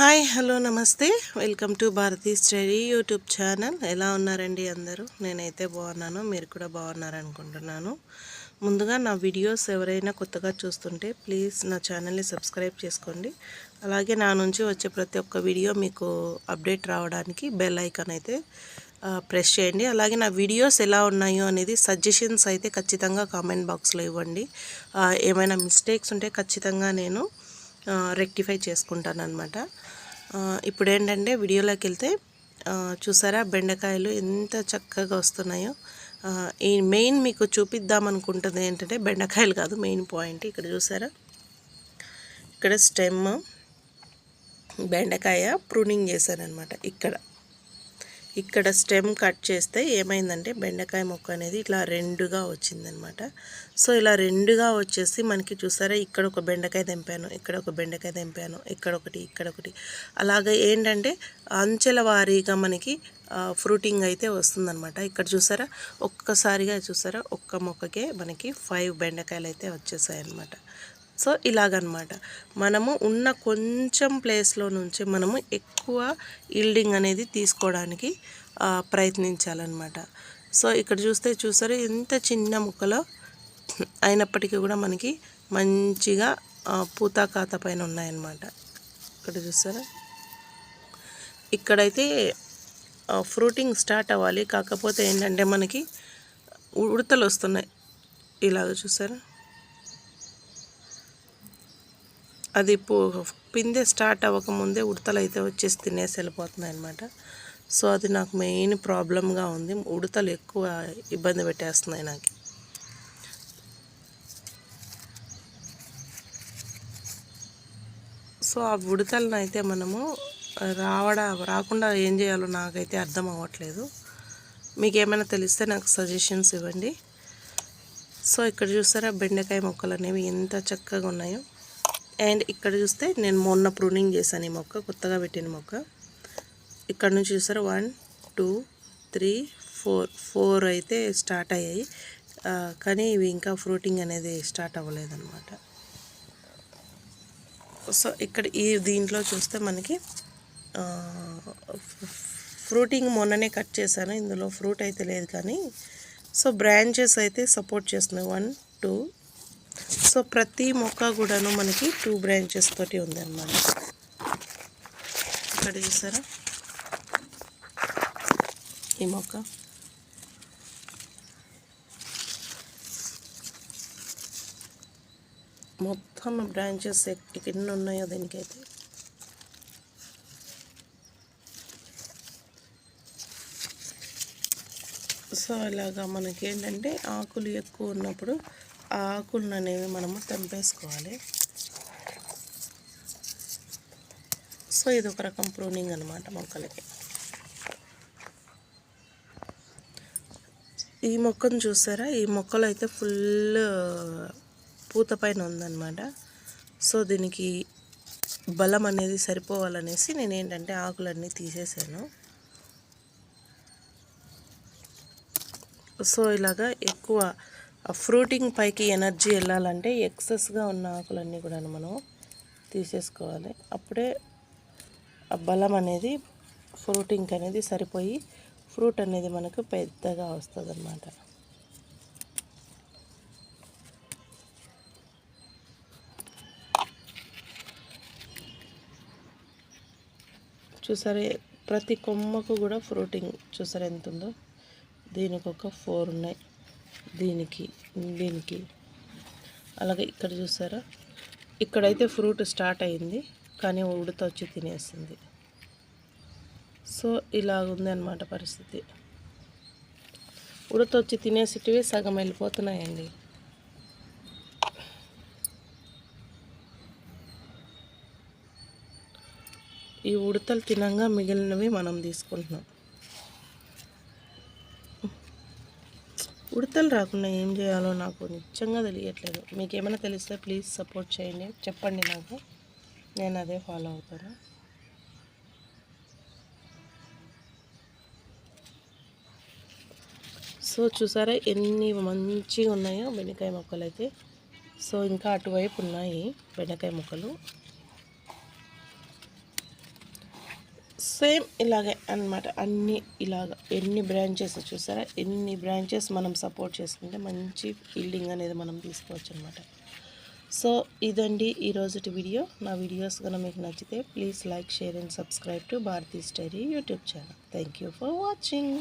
Hi hello namaste. Welcome to Bharati study YouTube channel. ఎలా ఉన్నారండి అందరూ? నేనైతే బాగున్నాను మీరు కూడా బాగున్నారనుకుంటున్నాను. ముందుగా నా వీడియోస్ ఎవరైనా కొత్తగా చూస్తుంటే ప్లీజ్ నా ఛానల్ని సబ్స్క్రైబ్ చేసుకోండి. అలాగే నా నుంచి వచ్చే ప్రతి ఒక్క వీడియో మీకు అప్డేట్ రావడానికి బెల్ ఐకాన్ అయితే ప్రెస్ చేయండి. అలాగే నా వీడియోస్ ఎలా ఉన్నాయో అనేది సజెషన్స్ అయితే ఖచ్చితంగా కామెంట్ బాక్స్లో ఇవ్వండి. ఏమైనా మిస్టేక్స్ ఉంటే ఖచ్చితంగా నేను రెక్టిఫై చేసుకుంటాను అనమాట ఇప్పుడు ఏంటంటే వీడియోలోకి వెళ్తే చూసారా బెండకాయలు ఎంత చక్కగా వస్తున్నాయో. ఈ మెయిన్ మీకు చూపిద్దాం అనుకుంటుంది ఏంటంటే బెండకాయలు కాదు మెయిన్ పాయింట్ ఇక్కడ చూసారా. ఇక్కడ స్టెమ్ బెండకాయ ప్రూనింగ్ చేశారనమాట ఇక్కడ. ఇక్కడ స్టెమ్ కట్ చేస్తే ఏమైందంటే బెండకాయ మొక్క అనేది ఇట్లా రెండుగా వచ్చిందనమాట. సో ఇలా రెండుగా వచ్చేసి మనకి చూసారా ఇక్కడ ఒక బెండకాయ తెంపాను ఇక్కడ ఒక బెండకాయ తెంపాను ఇక్కడ ఒకటి ఇక్కడ ఒకటి. అలాగే ఏంటంటే అంచెల వారీగా మనకి ఫ్రూటింగ్ అయితే వస్తుందన్నమాట ఇక్కడ చూసారా ఒక్కసారిగా చూసారా ఒక్క మొక్కకే మనకి ఫైవ్ బెండకాయలు అయితే వచ్చేసాయి అనమాట సో ఇలాగనమాట. మనము ఉన్న కొంచెం ప్లేస్లో నుంచి మనము ఎక్కువ ఈల్డింగ్ అనేది తీసుకోవడానికి ప్రయత్నించాలన్నమాట సో ఇక్కడ చూస్తే చూసారు ఎంత చిన్న ముక్కలో అయినప్పటికీ కూడా మనకి మంచిగా పూతా కాత పైన ఉన్నాయన్నమాట ఇక్కడ చూసారా? ఇక్కడైతే ఫ్రూటింగ్ స్టార్ట్ అవ్వాలి. కాకపోతే ఏంటంటే మనకి ఉడతలు వస్తున్నాయి. ఇలాగ చూసారా? అది పిందె స్టార్ట్ అవ్వకముందే ఉడతలు అయితే వచ్చేసి తినేసి వెళ్ళిపోతున్నాయి అనమాట సో అది నాకు మెయిన్ ప్రాబ్లంగా ఉంది. ఉడతలు ఎక్కువ ఇబ్బంది పెట్టేస్తున్నాయి నాకు. సో ఆ ఉడతలను అయితే మనము రావడా రాకుండా ఏం చేయాలో నాకైతే అర్థం అవ్వట్లేదు. మీకు ఏమైనా తెలిస్తే నాకు సజెషన్స్ ఇవ్వండి. సో ఇక్కడ చూస్తారా బెండకాయ మొక్కలు అనేవి ఎంత చక్కగా ఉన్నాయో. అండ్ ఇక్కడ చూస్తే నేను మొన్న ప్రూనింగ్ చేశాను ఈ మొక్క కొత్తగా పెట్టిన మొక్క. ఇక్కడ నుంచి చూస్తారు one two three four four అయితే స్టార్ట్ అయ్యాయి. కానీ ఇవి ఇంకా ఫ్రూటింగ్ అనేది స్టార్ట్ అవ్వలేదన్నమాట. సో ఇక్కడ ఈ దీంట్లో చూస్తే మనకి ఫ్రూటింగ్ మొన్ననే కట్ చేశాను. ఇందులో ఫ్రూట్ అయితే లేదు కానీ సో బ్రాంచెస్ అయితే సపోర్ట్ చేస్తున్నాయి. వన్ టూ సో ప్రతి మొక్క కూడాను మనకి టూ బ్రాంచెస్ తోటి ఉందన్నమాట. ఇక్కడ చూసారా? ఈ మొక్క. మొత్తం బ్రాంచెస్ ఎన్ని ఉన్నాయో దీనికైతే. సో ఇలాగా మనకి ఏంటంటే ఆకులు ఎక్కువ ఉన్నప్పుడు ఆకులను అనేవి మనము తెంపేసుకోవాలి. సో ఇది ఒక రకం ప్రూనింగ్ అనమాట మొక్కలకి. ఈ మొక్కను చూసారా? ఈ మొక్కలు అయితే ఫుల్ పూత పైన ఉందన్నమాట. సో దీనికి బలం అనేది సరిపోవాలనేసి నేను ఏంటంటే ఆకులన్నీ తీసేసాను. సో ఇలాగా ఎక్కువ ఆ ఫ్రూటింగ్ పైకి ఎనర్జీ వెళ్ళాలంటే ఎక్సెస్గా ఉన్న ఆకులన్నీ కూడా మనం తీసేసుకోవాలి. అప్పుడే ఆ బలం అనేది ఫ్రూటింగ్ అనేది సరిపోయి ఫ్రూట్ అనేది మనకు పెద్దగా వస్తుంది అన్నమాట చూసారే ప్రతి కొమ్మకు కూడా ఫ్రూటింగ్ చూసారు ఎంత ఉందో దీనికి ఒక ఫోర్ ఉన్నాయి. దీనికి దీనికి. అలాగే ఇక్కడ చూసారా? ఇక్కడైతే ఫ్రూట్ స్టార్ట్ అయింది కానీ ఉడత వచ్చి తినేసింది. సో ఇలాగుంది అనమాట పరిస్థితి. ఉడత వచ్చి తినేసేటివి సగం వెళ్ళిపోతున్నాయండి. ఈ ఉడతలు తినంగా మిగిలినవి మనం తీసుకుంటున్నాం. ఉడతలు రాకుండా ఏం చేయాలో నాకు నిజంగా తెలియట్లేదు. మీకు ఏమైనా తెలిస్తే ప్లీజ్ సపోర్ట్ చేయండి. చెప్పండి నాకు. నేను అదే ఫాలో అవుతాను. సో చూసారా ఎన్ని మంచిగా ఉన్నాయో? బెండకాయ మొక్కలు అయితే సో ఇంకా అటువైపు ఉన్నాయి బెండకాయ మొక్కలు. సేమ్ ఇలాగే అన్నమాట. అన్ని ఇలాగ ఎన్ని బ్రాంచెస్ చూసారా? ఎన్ని బ్రాంచెస్ మనం సపోర్ట్ చేసుకుంటే మంచి ఫీల్డింగ్ అనేది మనం తీసుకోవచ్చు అనమాట సో ఇదండి ఈరోజుటి వీడియో. నా వీడియోస్ కనుక మీకు నచ్చితే please like share and subscribe to Bharati study YouTube channel. Thank you for watching.